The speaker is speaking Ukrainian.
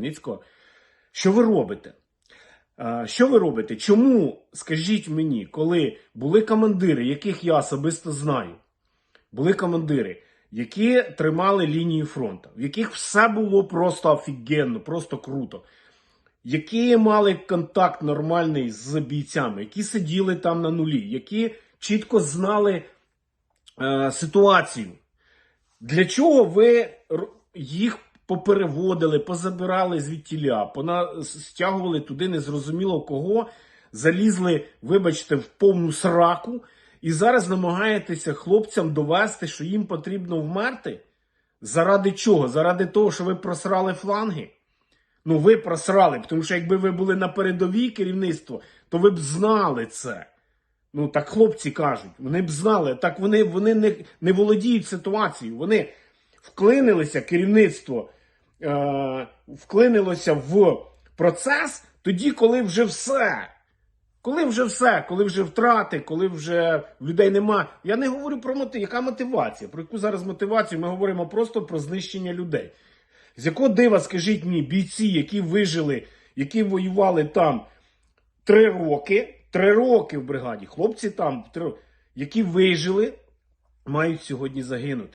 Хмельницького. Що ви робите? Що ви робите? Чому, скажіть мені, коли були командири, яких я особисто знаю, були командири, які тримали лінію фронту, в яких все було просто офігенно, просто круто, які мали контакт нормальний з бійцями, які сиділи там на нулі, які чітко знали е, ситуацію. Для чого ви їх попереводили, позабирали звідтіля, пона... стягували туди незрозуміло кого, залізли, вибачте, в повну сраку, і зараз намагаєтеся хлопцям довести, що їм потрібно вмерти? Заради чого? Заради того, що ви просрали фланги? Ну, ви просрали, тому що якби ви були на передовій керівництво, то ви б знали це. Ну, так хлопці кажуть, вони б знали, так вони, вони не, не володіють ситуацією. Вони вклинилися, керівництво е, вклинилося в процес тоді, коли вже все. Коли вже все, коли вже втрати, коли вже людей нема. Я не говорю про мотив. Яка мотивація? Про яку зараз мотивацію? Ми говоримо просто про знищення людей. З якого дива, скажіть мені, бійці, які вижили, які воювали там три роки, три роки в бригаді, хлопці там, які вижили, мають сьогодні загинути.